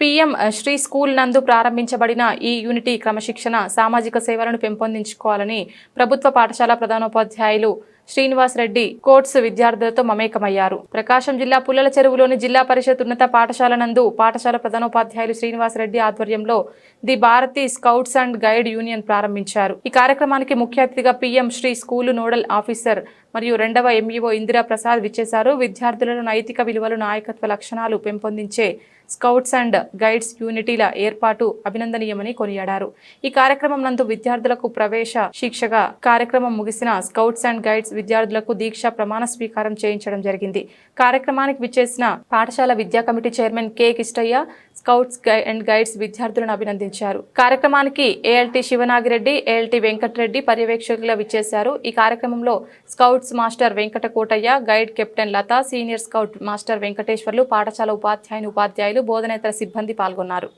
PM Shri school నందు ప్రారంభించబడిన ఈ యూనిటీ క్రమశిక్షణ సామాజిక సేవలను పెంపొందించుకోవాలని ప్రభుత్వ పాఠశాల ప్రధానోపాధ్యాయులు శ్రీనివాస్ రెడ్డి కోట్స్ విద్యార్థులతో మమేకమయ్యారు. ప్రకాశం జిల్లా పుల్లల చెరువులోని జిల్లా పరిషత్ ఉన్నత పాఠశాల నందు పాఠశాల ప్రధానోపాధ్యాయులు శ్రీనివాస్ రెడ్డి ఆధ్వర్యంలో the Bharati scouts and guide union ప్రారంభించారు. ఈ కార్యక్రమానికి ముఖ్య అతిథిగా PM Shri school nodal officer మరియు రెండవ ఎంఈఓ ఇందిరా ప్రసాద్ విచ్చేశారు. విద్యార్థులను నైతిక విలువలు నాయకత్వ లక్షణాలు పెంపొందించే స్కౌట్స్ అండ్ గైడ్స్ యూనిటీల ఏర్పాటు అభినందనీయమని కొనియాడారు. ఈ కార్యక్రమం నందు విద్యార్థులకు ప్రవేశ శిక్షగా కార్యక్రమం ముగిసిన స్కౌట్స్ అండ్ గైడ్స్ విద్యార్థులకు దీక్ష ప్రమాణ స్వీకారం చేయించడం జరిగింది. కార్యక్రమానికి విచ్చేసిన పాఠశాల విద్యా committee chairman K Kishtaiah scouts guy- and guides విద్యార్థులను అభినందించారు. కార్యక్రమానికి ఏఎల్టీ శివనాగిరెడ్డి ఏఎల్టీ వెంకటరెడ్డి పర్యవేక్షకులుగా విచ్చేశారు. ఈ కార్యక్రమంలో scouts master Venkata Kotaiah guide captain Latha senior scout master Venkateswarlu పాఠశాల ఉపాధ్యాయుని ఉపాధ్యాయులు బోధనేతర సిబ్బంది పాల్గొన్నారు.